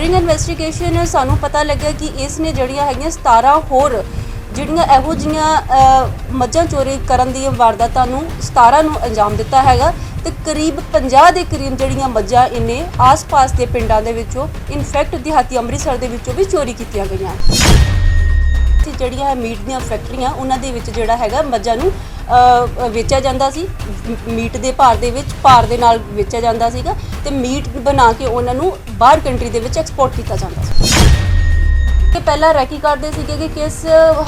During investigation ਸਾਨੂੰ ਪਤਾ ਲੱਗਿਆ ਕਿ ਇਸ ਨੇ ਜਿਹੜੀਆਂ ਹੈਗੀਆਂ 17 ਹੋਰ ਜਿਹੜੀਆਂ ਇਹੋ ਜੀਆਂ ਮੱਝਾਂ ਚੋਰੀ ਕਰਨ ਦੀ ਵਾਰਦਾਤਾਂ ਨੂੰ 17 ਨੂੰ ਅੰਜਾਮ ਦਿੱਤਾ ਹੈਗਾ ਤੇ ਕਰੀਬ 50 ਦੇ ਕਰੀਬ ਜਿਹੜੀਆਂ ਮੱਝਾਂ ਇਹਨੇ ਆਸ-ਪਾਸ ਦੇ ਪਿੰਡਾਂ ਦੇ ਵਿੱਚੋਂ ਇਨਫੈਕਟ ਦਿਹਾਤੀ ਅੰਮ੍ਰਿਤਸਰ ਦੇ ਵਿੱਚੋਂ ਵੀ ਚੋਰੀ ਕੀਤੀਆਂ ਗਈਆਂ। ਤੇ ਜਿਹੜੀਆਂ ਹੈ ਮੀਟ ਦੀਆਂ ਫੈਕਟਰੀਆਂ, ਉਹਨਾਂ ਦੇ ਵਿੱਚ ਜਿਹੜਾ ਹੈਗਾ ਮੱਝਾਂ ਨੂੰ ਵੇਚਿਆ ਜਾਂਦਾ ਸੀ, ਮੀਟ ਦੇ ਭਾਰ ਦੇ ਵਿੱਚ, ਭਾਰ ਦੇ ਨਾਲ ਵੇਚਿਆ ਜਾਂਦਾ ਸੀਗਾ ਤੇ ਮੀਟ ਬਣਾ ਕੇ ਉਹਨਾਂ ਨੂੰ ਬਾਹਰ ਕੰਟਰੀ ਦੇ ਵਿੱਚ ਐਕਸਪੋਰਟ ਕੀਤਾ ਜਾਂਦਾ ਸੀ। ਤੇ ਪਹਿਲਾਂ ਰੈਕੀ ਕਰਦੇ ਸੀਗੇ ਕਿ ਕਿਸ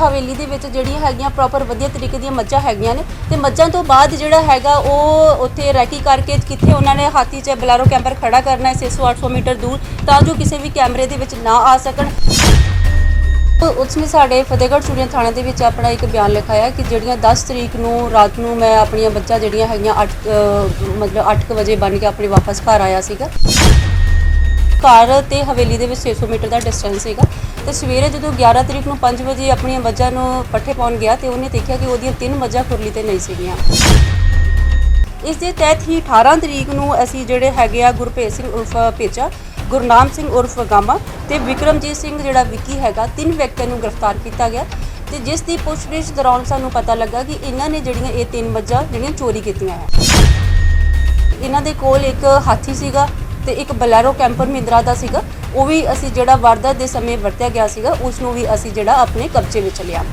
ਹਵੇਲੀ ਦੇ ਵਿੱਚ ਜਿਹੜੀਆਂ ਹੈਗੀਆਂ ਪ੍ਰੋਪਰ ਵਧੀਆ ਤਰੀਕੇ ਦੀਆਂ ਮੱਝਾਂ ਹੈਗੀਆਂ ਨੇ ਤੇ ਮੱਝਾਂ ਤੋਂ ਬਾਅਦ ਜਿਹੜਾ ਹੈਗਾ ਉਹ ਉੱਥੇ ਰੈਕੀ ਕਰਕੇ ਕਿੱਥੇ ਉਹਨਾਂ ਨੇ ਹਾਥੀ 'ਚ ਬਲੈਰੋ ਕੈਂਪਰ ਖੜਾ ਕਰਨਾ ਹੈ 600 800 ਮੀਟਰ ਦੂਰ, ਤਾਂ ਜੋ ਕਿਸੇ ਵੀ ਕੈਮਰੇ ਦੇ ਵਿੱਚ ਨਾ ਆ ਸਕਣ। ਉਸ ਨੇ ਸਾਡੇ ਫਤਿਹਗੜ੍ਹ ਚੂੜੀਆਂ ਥਾਣੇ ਦੇ ਵਿੱਚ ਆਪਣਾ ਇੱਕ ਬਿਆਨ ਲਿਖਾਇਆ ਕਿ ਜਿਹੜੀਆਂ 10 ਤਰੀਕ ਨੂੰ ਰਾਤ ਨੂੰ ਮੈਂ ਆਪਣੀਆਂ ਬੱਚਾ ਜਿਹੜੀਆਂ ਹੈਗੀਆਂ 8 ਮਤਲਬ 8 ਵਜੇ ਬਣ ਕੇ ਆਪਣੇ ਵਾਪਸ ਘਰ ਆਇਆ ਸੀਗਾ। ਘਰ ਤੇ ਹਵੇਲੀ ਦੇ ਵਿੱਚ 600 ਮੀਟਰ ਦਾ ਡਿਸਟੈਂਸ ਸੀਗਾ। ਤੇ ਸਵੇਰੇ ਜਦੋਂ 11 ਤਰੀਕ ਨੂੰ 5 ਵਜੇ ਆਪਣੀਆਂ ਮੱਝਾਂ ਨੂੰ ਪੱਠੇ ਪਾਉਣ ਗਿਆ ਤੇ ਉਹਨੇ ਦੇਖਿਆ ਕਿ ਉਹਦੀਆਂ ਤਿੰਨ ਮੱਝਾਂ ਖੁਰਲੀ ਤੇ ਨਹੀਂ ਸੀਗੀਆਂ। ਇਸ ਦੇ ਤਹਿਤ ਹੀ 18 ਤਰੀਕ ਨੂੰ ਅਸੀਂ ਜਿਹੜੇ ਹੈਗੇ ਆ ਗੁਰਭੇਜ ਸਿੰਘ ਉਰਫ ਪੇਚਾ ਗੁਰਨਾਮ ਸਿੰਘ ਉਰਫ ਗਾਮਾ ਤੇ ਵਿਕਰਮਜੀਤ ਸਿੰਘ ਜਿਹੜਾ ਵਿੱਕੀ ਹੈਗਾ, ਤਿੰਨ ਵਿਅਕਤੀਆਂ ਨੂੰ ਗ੍ਰਿਫਤਾਰ ਕੀਤਾ ਗਿਆ ਤੇ ਜਿਸ ਦੀ ਪੁੱਛਗਿੱਛ ਦੌਰਾਨ ਸਾਨੂੰ ਪਤਾ ਲੱਗਾ ਕਿ ਇਹਨਾਂ ਨੇ ਜਿਹੜੀਆਂ ਇਹ ਤਿੰਨ ਮੱਝਾਂ ਜਿਹੜੀਆਂ ਚੋਰੀ ਕੀਤੀਆਂ ਹੈ। ਇਹਨਾਂ ਦੇ ਕੋਲ ਇੱਕ ਹਾਥੀ ਸੀਗਾ ਤੇ ਇੱਕ ਬਲੈਰੋ ਕੈਂਪਰ ਮਹਿੰਦਰਾ ਦਾ ਸੀਗਾ। ਉਹ ਵੀ ਅਸੀਂ ਜਿਹੜਾ ਵਾਰਦਾਤ ਦੇ ਸਮੇਂ ਵਰਤਿਆ ਗਿਆ ਸੀਗਾ, ਉਸ ਨੂੰ ਵੀ ਅਸੀਂ ਜਿਹੜਾ ਆਪਣੇ ਕਬਜ਼ੇ ਵਿੱਚ ਲਿਆ।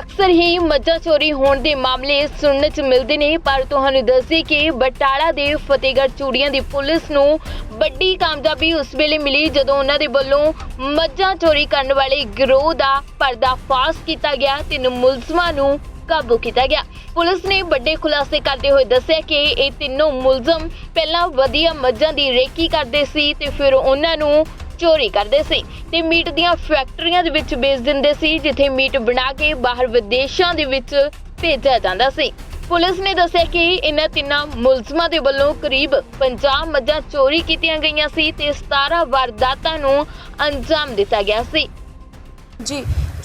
ਅਕਸਰ ਹੀ ਮੱਝਾਂ ਚੋਰੀ ਹੋਣ ਦੇ ਮਾਮਲੇ ਸੁਣਨ ਚ ਮਿਲਦੇ ਨੇ, ਪਰ ਤੁਹਾਨੂੰ ਦੱਸੀ ਕਿ ਬਟਾਲਾ ਦੇ ਫਤਿਹਗੜ੍ਹ ਚੂੜੀਆਂ ਦੀ ਪੁਲਿਸ ਨੂੰ ਵੱਡੀ ਕਾਮਯਾਬੀ ਉਸ ਵੇਲੇ ਮਿਲੀ ਜਦੋਂ ਉਹਨਾਂ ਦੇ ਵੱਲੋਂ ਮੱਝਾਂ ਚੋਰੀ ਕਰਨ ਵਾਲੇ ਗਿਰੋਹ ਦਾ ਪਰਦਾਫਾਸ਼ ਕੀਤਾ ਗਿਆ ਤੇ ਮੁਲਜ਼ਮਾਂ ਨੂੰ ਕਾਬੂ ਕੀਤਾ ਗਿਆ। ਪੁਲਿਸ ਨੇ ਵੱਡੇ ਖੁਲਾਸੇ ਕਰਦੇ ਹੋਏ ਦੱਸਿਆ ਕਿ ਇਹ ਤਿੰਨੋਂ ਮੁਲਜ਼ਮ ਪਹਿਲਾਂ ਵਧੀਆ ਮੱਝਾਂ ਦੀ ਰੇਕੀ ਕਰਦੇ ਸੀ ਤੇ ਫਿਰ ਉਹਨਾਂ ਨੂੰ ਚੋਰੀ ਕਰਦੇ ਸੀ ਤੇ ਮੀਟ ਦੀਆਂ ਫੈਕਟਰੀਆਂ ਦੇ ਵਿੱਚ ਵੇਚ ਦਿੰਦੇ ਸੀ, ਜਿੱਥੇ ਮੀਟ ਬਣਾ ਕੇ ਬਾਹਰ ਵਿਦੇਸ਼ਾਂ ਦੇ ਵਿੱਚ ਭੇਜਿਆ ਜਾਂਦਾ ਸੀ। ਪੁਲਿਸ ਨੇ ਦੱਸਿਆ ਕਿ ਇਹਨਾਂ ਤਿੰਨਾਂ ਮੁਲਜ਼ਮਾਂ ਦੇ ਵੱਲੋਂ ਕਰੀਬ 50 ਮੱਝਾਂ ਚੋਰੀ ਕੀਤੀਆਂ ਗਈਆਂ ਸੀ ਤੇ 17 ਵਾਰਦਾਤਾਂ ਨੂੰ ਅੰਜਾਮ ਦਿੱਤਾ ਗਿਆ ਸੀ। ਜੀ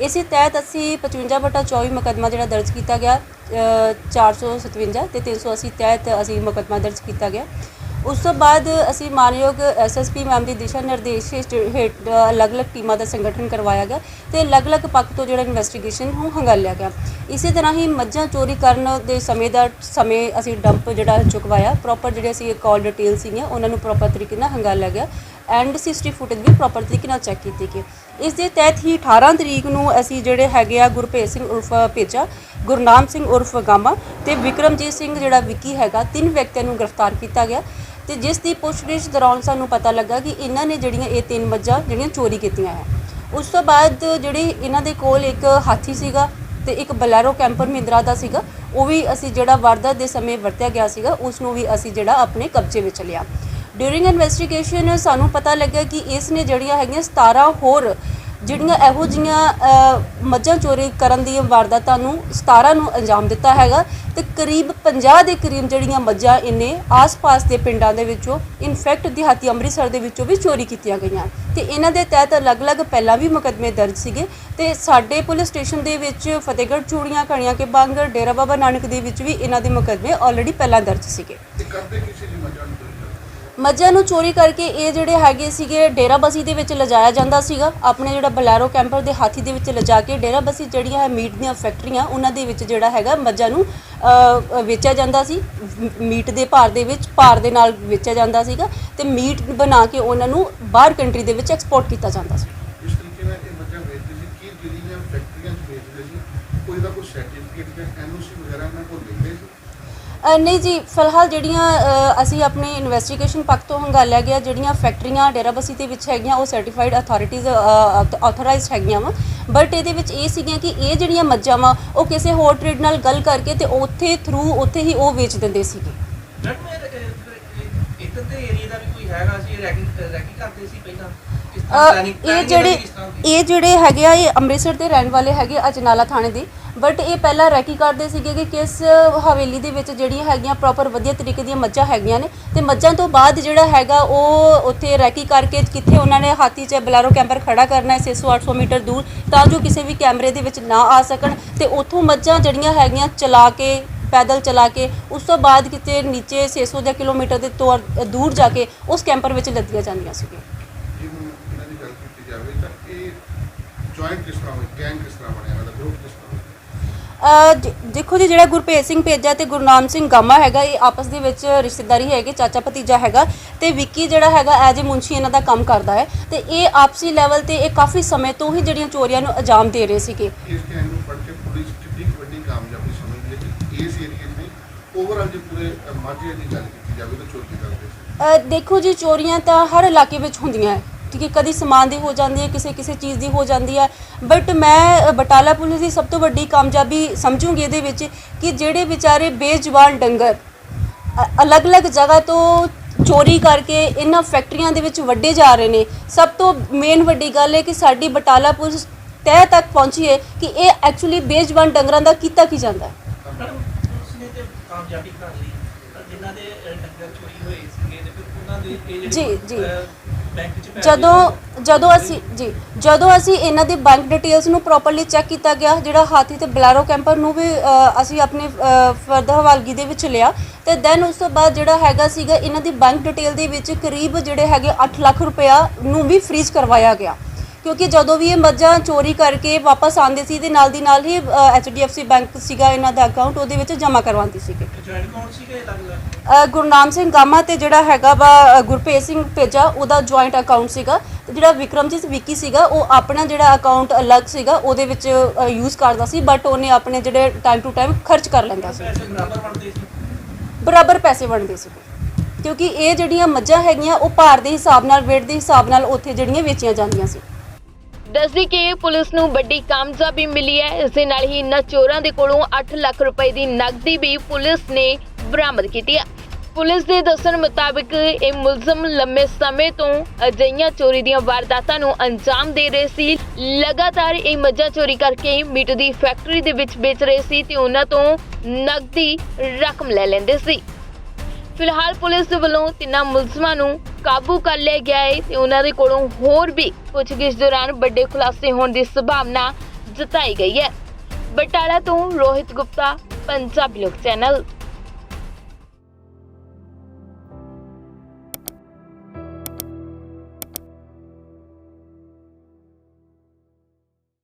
ਇਸੇ ਤਹਿਤ ਅਸੀਂ 55 ਬਟਾ 24 ਮੁਕੱਦਮਾ ਜਿਹੜਾ ਦਰਜ ਕੀਤਾ ਗਿਆ ਅ, 457 ਤੇ 380 ਤਹਿਤ ਅਸੀਂ ਮੁਕੱਦਮਾ ਦਰਜ ਕੀਤਾ ਗਿਆ। ਉਸ ਤੋਂ ਬਾਅਦ ਅਸੀਂ ਮਾਨਯੋਗ ਐਸਐਸਪੀ ਮੈਮ ਦੀ ਦਿਸ਼ਾ ਨਿਰਦੇਸ਼ ਹੇਠ ਅਲੱਗ-ਅਲੱਗ ਟੀਮਾਂ ਦਾ ਸੰਗਠਨ ਕਰਵਾਇਆ ਗਿਆ ਤੇ ਅਲੱਗ-ਅਲੱਗ ਪੱਖ ਤੋਂ ਜਿਹੜਾ ਇਨਵੈਸਟੀਗੇਸ਼ਨ ਨੂੰ ਹੰਗਾਲਿਆ ਗਿਆ। ਇਸੇ ਤਰ੍ਹਾਂ ਹੀ ਮੱਝਾਂ ਚੋਰੀ ਕਰਨ ਦੇ ਸਮੇਂ ਦਾ ਸਮੇਂ ਅਸੀਂ ਡੰਪ ਜਿਹੜਾ ਚੁਕਵਾਇਆ ਪ੍ਰੋਪਰ ਜਿਹੜੇ ਅਸੀਂ ਕਾਲ ਡਿਟੇਲ ਸੀਗੀਆਂ, ਉਹਨਾਂ ਨੂੰ ਪ੍ਰੋਪਰ ਤਰੀਕੇ ਨਾਲ ਹੰਗਾਲਿਆ ਗਿਆ ਐਂਡ ਸਿਸਟੀ ਫੁਟੇਜ ਵੀ ਪ੍ਰੋਪਰ ਤਰੀਕੇ ਨਾਲ ਚੈੱਕ ਕੀਤੀ ਗਈ। ਇਸ ਦੇ ਤਹਿਤ ਹੀ 18 ਤਰੀਕ ਨੂੰ ਅਸੀਂ ਜਿਹੜੇ ਹੈਗੇ ਆ ਗੁਰਭੇਜ ਸਿੰਘ ਉਰਫ ਪੇਚਾ ਗੁਰਨਾਮ ਸਿੰਘ ਉਰਫ ਗਾਮਾ ਤੇ ਵਿਕਰਮਜੀਤ ਸਿੰਘ ਜਿਹੜਾ ਵਿੱਕੀ ਹੈਗਾ, ਤਿੰਨ ਵਿਅਕਤੀਆਂ ਨੂੰ ਗ੍ਰਿਫਤਾਰ ਕੀਤਾ ਗਿਆ। ਤੇ ਜਿਸ ਦੀ ਪੁੱਛਗਿੱਛ ਦੌਰਾਨ ਸਾਨੂੰ ਪਤਾ ਲੱਗਾ ਕਿ ਇਹਨਾਂ ਨੇ ਜਿਹੜੀਆਂ ਇਹ ਤਿੰਨ ਮੱਝਾਂ ਜਿਹੜੀਆਂ ਚੋਰੀ ਕੀਤੀਆਂ ਹੈ। ਉਸ ਤੋਂ ਬਾਅਦ ਜਿਹੜੀ ਇਹਨਾਂ ਦੇ ਕੋਲ ਇੱਕ ਹਾਥੀ ਸੀਗਾ ਤੇ ਇੱਕ ਬਲੈਰੋ ਕੈਂਪਰ ਮਹਿੰਦਰਾ ਦਾ ਸੀਗਾ, ਉਹ ਵੀ ਅਸੀਂ ਜਿਹੜਾ ਵਾਰਦਾਤ ਦੇ ਸਮੇਂ ਵਰਤਿਆ ਗਿਆ ਸੀਗਾ, ਉਸ ਨੂੰ ਵੀ ਅਸੀਂ ਜਿਹੜਾ ਆਪਣੇ ਕਬਜ਼ੇ ਵਿੱਚ ਲਿਆ। ਡਿਊਰਿੰਗ ਇਨਵੈਸਟੀਗੇਸ਼ਨ ਸਾਨੂੰ ਪਤਾ ਲੱਗਿਆ ਕਿ ਇਸ ਨੇ ਜਿਹੜੀਆਂ ਹੈਗੀਆਂ 17 ਹੋਰ ਜਿਹੜੀਆਂ ਇਹੋ ਜੀਆਂ ਮੱਝਾਂ ਚੋਰੀ ਕਰਨ ਦੀਆਂ ਵਾਰਦਾਤਾਂ ਨੂੰ 17 ਨੂੰ ਅੰਜਾਮ ਦਿੱਤਾ ਹੈਗਾ ਤੇ ਕਰੀਬ 50 ਦੇ ਕਰੀਬ ਜਿਹੜੀਆਂ ਮੱਝਾਂ ਇਹਨੇ ਆਸ-ਪਾਸ ਦੇ ਪਿੰਡਾਂ ਦੇ ਵਿੱਚੋਂ ਇਨਫੈਕਟ ਦਿਹਾਤੀ ਅੰਮ੍ਰਿਤਸਰ ਦੇ ਵਿੱਚੋਂ ਵੀ ਚੋਰੀ ਕੀਤੀਆਂ ਗਈਆਂ। ਤੇ ਇਹਨਾਂ ਦੇ ਤਹਿਤ ਅਲੱਗ-ਅਲੱਗ ਪਹਿਲਾਂ ਵੀ ਮੁਕੱਦਮੇ ਦਰਜ ਸੀਗੇ। ਤੇ ਸਾਡੇ ਪੁਲਿਸ ਸਟੇਸ਼ਨ ਦੇ ਵਿੱਚ ਫਤਿਹਗੜ੍ਹ ਚੂੜੀਆਂ ਕਣੀਆਂ ਕੇ ਬੰਗ ਡੇਰਾ ਬਾਬਾ ਨਾਨਕ ਦੇ ਵਿੱਚ ਵੀ ਇਹਨਾਂ ਦੇ ਮੁਕੱਦਮੇ ਆਲਰੇਡੀ ਪਹਿਲਾਂ ਦਰਜ ਸੀਗੇ। ਤੇ ਕਰਦੇ ਕਿਸੇ ਦੀ ਮੱਝਾਂ ਨੂੰ? ਮੱਝਾਂ ਨੂੰ ਚੋਰੀ ਕਰਕੇ ਇਹ ਜਿਹੜੇ ਹੈਗੇ ਸੀਗੇ ਡੇਰਾਬੱਸੀ ਦੇ ਵਿੱਚ ਲਿਜਾਇਆ ਜਾਂਦਾ ਸੀਗਾ। ਆਪਣੇ ਜਿਹੜਾ ਬਲੈਰੋ ਕੈਂਪਰ ਦੇ ਹਾਥੀ ਦੇ ਵਿੱਚ ਲਿਜਾ ਕੇ ਡੇਰਾਬੱਸੀ ਜਿਹੜੀਆਂ ਹੈ ਮੀਟ ਦੀਆਂ ਫੈਕਟਰੀਆਂ, ਉਹਨਾਂ ਦੇ ਵਿੱਚ ਜਿਹੜਾ ਹੈਗਾ ਮੱਝਾਂ ਨੂੰ ਵੇਚਿਆ ਜਾਂਦਾ ਸੀ। ਮੀਟ ਦੇ ਭਾਰ ਦੇ ਵਿੱਚ, ਭਾਰ ਦੇ ਨਾਲ ਵੇਚਿਆ ਜਾਂਦਾ ਸੀਗਾ ਤੇ ਮੀਟ ਬਣਾ ਕੇ ਉਹਨਾਂ ਨੂੰ ਬਾਹਰ ਕੰਟਰੀ ਦੇ ਵਿੱਚ ਐਕਸਪੋਰਟ ਕੀਤਾ ਜਾਂਦਾ ਸੀ। ਇਸ ਤਰੀਕੇ ਨਾਲ ਇਹ ਮੱਝਾਂ ਵੇਚਦੇ ਸੀ। ਕੀ ਜਿਹੜੀਆਂ ਫੈਕਟਰੀਆਂ 'ਚ ਵੇਚਦੇ ਸੀ, ਕੋਈ ਦਾ ਕੋਈ ਸਰਟੀਫਿਕੇਟ ਜਾਂ ਐਨਓਸੀ ਵਗੈਰਾ ਇਹਨਾਂ ਕੋਲ ਨਹੀਂ ਜੀ ਫਿਲਹਾਲ ਜਿਹੜੀਆਂ ਅ, ਅਸੀਂ ਆਪਣੇ ਇਨਵੈਸਟੀਗੇਸ਼ਨ ਪੱਖ ਤੋਂ ਹੰਗਾਲਿਆ ਗਿਆ ਜਿਹੜੀਆਂ ਫੈਕਟਰੀਆਂ ਡੇਰਾਬੱਸੀ ਦੇ ਵਿੱਚ ਹੈਗੀਆਂ ਉਹ ਸਰਟੀਫਾਈਡ ਅਥਾਰਟੀਜ਼ ਆਥੋਰਾਈਜ਼ਡ ਹੈਗੀਆਂ ਵਾ। ਬਟ ਇਹਦੇ ਵਿੱਚ ਇਹ ਸੀਗੀਆਂ ਕਿ ਇਹ ਜਿਹੜੀਆਂ ਮੱਝਾਂ ਵਾ ਉਹ ਕਿਸੇ ਹੋਰ ਟ੍ਰੇਡ ਨਾਲ ਗੱਲ ਕਰਕੇ ਤੇ ਉੱਥੇ ਥਰੂ ਉੱਥੇ ਹੀ ਉਹ ਵੇਚ ਦਿੰਦੇ ਸੀਗੇ ਮੈਡਮ ਇਹ- ਇਹ- ਇਹ- ਇੱਧਰ ਦੇ ਏਰੀਆ ਦਾ ਵੀ ਕੋਈ ਹੈਗਾ ਸੀ ਰੈਕਿੰਗ ਰੈਕਿੰਗ ਕਰਦੇ ਸੀ ਪਹਿਲਾਂ ਕਿਸ ਅ, ਤਰ੍ਹਾਂ planning- ਇਹ ਜਿਹੜੇ? ਇਹ ਜਿਹੜੇ ਹੈਗੇ ਆ ਇਹ ਅੰਮ੍ਰਿਤਸਰ ਦੇ ਰਹਿਣ ਵਾਲੇ ਹੈਗੇ ਅਜਨਾਲਾ ਥਾਣੇ ਦੇ ਬਟ ਇਹ ਪਹਿਲਾਂ ਰੈਕੀ ਕਰਦੇ ਸੀਗੇ ਕਿ ਕਿਸ ਹਵੇਲੀ ਦੇ ਵਿੱਚ ਜਿਹੜੀਆਂ ਹੈਗੀਆਂ ਪ੍ਰੋਪਰ ਵਧੀਆ ਤਰੀਕੇ ਦੀਆਂ ਮੱਝਾਂ ਹੈਗੀਆਂ ਨੇ ਤੇ ਮੱਝਾਂ ਤੋਂ ਬਾਅਦ ਜਿਹੜਾ ਹੈਗਾ ਉਹ ਉੱਥੇ ਰੈਕੀ ਕਰਕੇ ਕਿੱਥੇ ਉਹਨਾਂ ਨੇ ਹਾਥੀ 'ਚ ਬਲੈਰੋ ਕੈਂਪਰ ਖੜਾ ਕਰਨਾ ਹੈ 600 800 ਮੀਟਰ ਦੂਰ ਤਾਂ ਜੋ ਕਿਸੇ ਵੀ ਕੈਮਰੇ ਦੇ ਵਿੱਚ ਨਾ ਆ ਸਕਣ ਤੇ ਉੱਥੋਂ ਮੱਝਾਂ ਜਿਹੜੀਆਂ ਹੈਗੀਆਂ ਚਲਾ ਕੇ ਪੈਦਲ ਚਲਾ ਕੇ ਉਸ ਤੋਂ ਬਾਅਦ ਕਿਤੇ ਨੀਚੇ 600 ਜਾਂ ਕਿਲੋਮੀਟਰ ਦੇ ਦੂਰ ਜਾ ਕੇ ਉਸ ਕੈਂਪਰ ਵਿੱਚ ਲੱਦੀਆਂ ਜਾਂਦੀਆਂ ਸੀਗੀਆਂ ਦੀ ਗੱਲ ਕੀਤੀ ਜਾਵੇ ਤਾਂ ਇਹ ਜੁਆਇੰਟ ਕਿਸ ਤਰ੍ਹਾਂ ਹੋਈ? ਗੈਂਗ ਕਿਸ ਤਰ੍ਹਾਂ ਬਣਿਆ? ਇਹਨਾਂ ਦਾ ਗਰੁੱਪ ਕਿਸ ਤਰ੍ਹਾਂ ਹੋਇਆ? ਅਹ ਜ- ਦੇਖੋ ਜੀ ਜਿਹੜਾ ਗੁਰਭੇਜ ਸਿੰਘ ਭੇਜਾ ਤੇ ਗੁਰਨਾਮ ਸਿੰਘ ਗਾਮਾ ਹੈਗਾ ਇਹ ਆਪਸ ਦੇ ਵਿੱਚ ਰਿਸ਼ਤੇਦਾਰੀ ਹੈਗੀ ਚਾਚਾ ਭਤੀਜਾ ਹੈਗਾ ਤੇ ਵਿੱਕੀ ਜਿਹੜਾ ਹੈਗਾ ਐਜ ਏ ਮੁੰਸ਼ੀ ਇਹਨਾਂ ਦਾ ਕੰਮ ਕਰਦਾ ਹੈ ਤੇ ਇਹ ਆਪਸੀ ਲੈਵਲ ਤੇ ਇਹ ਕਾਫੀ ਸਮੇਂ ਤੋਂ ਹੀ ਜਿਹੜੀਆਂ ਚੋਰੀਆਂ ਨੂੰ ਅੰਜਾਮ ਦੇ ਰਹੇ ਸੀਗੇ। ਇਸ ਗੈਂਗ ਨੂੰ ਫੜ ਕੇ ਪੁਲਿਸ ਕਿੰਨੀ ਕੁ ਵੱਡੀ ਕਾਮਯਾਬੀ ਸਮਝਦੀ ਹੈ ਕਿ ਇਸ ਏਰੀਏ 'ਚ ਨਹੀਂ ਓਵਰਆਲ ਜੇ ਪੂਰੇ ਅ, ਮਾਝੇ ਦੀ ਗੱਲ ਕੀਤੀ ਜਾਵੇ ਤਾਂ ਚੋਰੀ ਕਰਦੇ ਸੀ। ਅਹ ਦੇਖੋ ਜੀ ਚੋਰੀਆਂ ਤਾਂ ਹਰ ਇਲਾਕੇ ਵਿੱਚ ਹੁੰਦੀਆਂ ਹੈ। ਹੈ ਕਦੀ ਸਮਾਨ ਦੀ ਹੋ ਜਾਂਦੀ ਹੈ ਕਿਸੇ ਕਿਸੇ ਚੀਜ਼ ਦੀ ਹੋ ਜਾਂਦੀ ਹੈ। ਬਟ ਮੈਂ ਬਟਾਲਾ ਪੁਲਿਸ ਦੀ ਸਭ ਤੋਂ ਵੱਡੀ ਕਾਮਯਾਬੀ ਸਮਝੂੰਗੀ ਇਹਦੇ ਵਿੱਚ ਕਿ ਜਿਹੜੇ ਵਿਚਾਰੇ ਬੇਜਵਾਨ ਡੰਗਰ ਅਲੱਗ-ਅਲੱਗ ਜਗ੍ਹਾ ਤੋਂ ਚੋਰੀ ਕਰਕੇ ਇਹਨਾਂ ਫੈਕਟਰੀਆਂ ਦੇ ਵਿੱਚ ਵੱਡੇ ਜਾ ਰਹੇ ਨੇ। ਸਭ ਤੋਂ ਮੇਨ ਵੱਡੀ ਗੱਲ ਹੈ ਕਿ ਸਾਡੀ ਬਟਾਲਾ ਪੁਲਿਸ ਤਹਿ ਤੱਕ ਪਹੁੰਚੀ ਹੈ ਕਿ ਇਹ ਐਕਚੁਅਲੀ ਬੇਜਵਾਨ ਡੰਗਰਾਂ ਦਾ ਕੀਤਾ ਕੀ ਜਾਂਦਾ ਹੈ। ਜੀ, ਜੀ। ਜਦੋਂ ਜਦੋਂ ਅਸੀਂ ਜੀ ਜਦੋਂ ਅਸੀਂ ਇਹਨਾਂ ਦੀ ਬੈਂਕ ਡਿਟੇਲਸ ਨੂੰ ਪ੍ਰੋਪਰਲੀ ਚੈੱਕ ਕੀਤਾ ਗਿਆ ਜਿਹੜਾ ਹਾਥੀ ਤੇ ਬਲੈਰੋ ਕੈਂਪਰ ਨੂੰ ਵੀ ਅ, ਅਸੀਂ ਆਪਣੇ ਫਰਦਰ ਹਵਾਲਗੀ ਦੇ ਵਿੱਚ ਲਿਆ ਤੇ ਦੈਨ ਉਸ ਤੋਂ ਬਾਅਦ ਜਿਹੜਾ ਹੈਗਾ ਸੀਗਾ ਇਹਨਾਂ ਦੀ ਬੈਂਕ ਡਿਟੇਲ ਦੇ ਵਿੱਚ ਕਰੀਬ ਜਿਹੜੇ ਹੈਗੇ 8 ਲੱਖ ਰੁਪਇਆ ਨੂੰ ਵੀ ਫ੍ਰੀਜ਼ ਕਰਵਾਇਆ ਗਿਆ। ਕਿਉਂਕਿ ਜਦੋਂ ਵੀ ਇਹ ਮੱਝਾਂ ਚੋਰੀ ਕਰਕੇ ਵਾਪਸ ਆਉਂਦੇ ਸੀ ਤੇ ਨਾਲ ਦੀ ਨਾਲ ਹੀ HDFC ਬੈਂਕ ਸੀਗਾ ਇਹਨਾਂ ਦਾ ਅਕਾਊਂਟ ਉਹਦੇ ਵਿੱਚ ਜਮ੍ਹਾਂ ਕਰਵਾਉਂਦੀ ਸੀਗੇ। ਜੁਆਇੰਟ ਸੀਗੇ ਗੁਰਨਾਮ ਸਿੰਘ ਗਾਮਾ ਤੇ ਜਿਹੜਾ ਹੈਗਾ ਵਾ ਗੁਰਪ੍ਰੀਤ ਸਿੰਘ ਭੇਜਾ ਉਹਦਾ ਜੁਆਇੰਟ ਅਕਾਊਂਟ ਸੀਗਾ। ਤੇ ਜਿਹੜਾ ਵਿਕਰਮਜੀਤ ਵਿੱਕੀ ਸੀਗਾ ਉਹ ਆਪਣਾ ਜਿਹੜਾ ਅਕਾਊਂਟ ਅਲੱਗ ਸੀਗਾ ਉਹਦੇ ਵਿੱਚ ਯੂਜ਼ ਕਰਦਾ ਸੀ ਬਟ ਉਹਨੇ ਆਪਣੇ ਜਿਹੜੇ ਟਾਈਮ ਟੂ ਟਾਈਮ ਖਰਚ ਕਰ ਲੈਂਦਾ ਸੀ। ਪੈਸੇ ਬਰਾਬਰ ਬਣਦੇ ਸੀ? ਬਰਾਬਰ ਪੈਸੇ ਬਣਦੇ ਸੀ। ਕਿਉਂਕਿ ਇਹ ਜਿਹੜੀਆਂ ਮੱਝਾਂ ਹੈਗੀਆਂ ਉਹ ਭਾਰ ਦੇ ਹਿਸਾਬ ਨਾਲ weight ਦੇ ਹਿਸਾਬ ਨਾਲ ਉੱਥੇ ਜਿਹੜੀਆਂ ਵੇਚੀਆਂ ਜਾਂਦੀਆਂ ਸੀ। ਦੱਸਦੀ ਕਿ ਪੁਲਿਸ ਨੂੰ ਵੱਡੀ ਕਾਮਯਾਬੀ ਮਿਲੀ ਹੈ। ਇਸ ਦੇ ਨਾਲ ਹੀ ਇਨ੍ਹਾਂ ਚੋਰਾਂ ਦੇ ਕੋਲੋਂ 8 ਲੱਖ ਰੁਪਏ ਦੀ ਨਕਦੀ ਵੀ ਪੁਲਿਸ ਨੇ ਬਰਾਮਦ ਕੀਤੀ ਹੈ ਪੁਲਿਸ ਦੇ ਦੱਸਣ ਮੁਤਾਬਕ ਇਹ ਮੁਲਜ਼ਮ ਲੰਮੇ ਸਮੇਂ ਤੋਂ ਅਜਿਹੀਆਂ ਚੋਰੀ ਦੀਆਂ ਵਾਰਦਾਤਾਂ ਨੂੰ ਅੰਜਾਮ ਦੇ ਰਹੇ ਸੀ। ਲਗਾਤਾਰ ਇਹ ਮੱਝਾਂ ਚੋਰੀ ਕਰਕੇ ਮੀਟ ਦੀ ਫੈਕਟਰੀ ਦੇ ਵਿੱਚ ਵੇਚ ਰਹੇ ਸੀ ਤੇ ਉਹਨਾਂ ਤੋਂ ਨਕਦੀ ਰਕਮ ਲੈ ਲੈਂਦੇ ਸੀ। ਫਿਲਹਾਲ ਪੁਲਿਸ ਵੱਲੋਂ ਤਿੰਨਾਂ ਮੁਲਜ਼ਮਾਂ ਨੂੰ ਕਾਬੂ ਕਰ ਲਿਆ ਗਿਆ ਹੈ ਤੇ ਉਹਨਾਂ ਦੇ ਕੋਲੋਂ ਹੋਰ ਵੀ ਪੁੱਛਗਿੱਛ ਦੌਰਾਨ ਵੱਡੇ ਖੁਲਾਸੇ ਹੋਣ ਦੀ ਸੰਭਾਵਨਾ ਜਤਾਈ ਗਈ ਹੈ। ਬਟਾਲਾ ਤੋਂ ਰੋਹਿਤ ਗੁਪਤਾ, ਪੰਜਾਬੀ ਲੋਕ ਚੈਨਲ।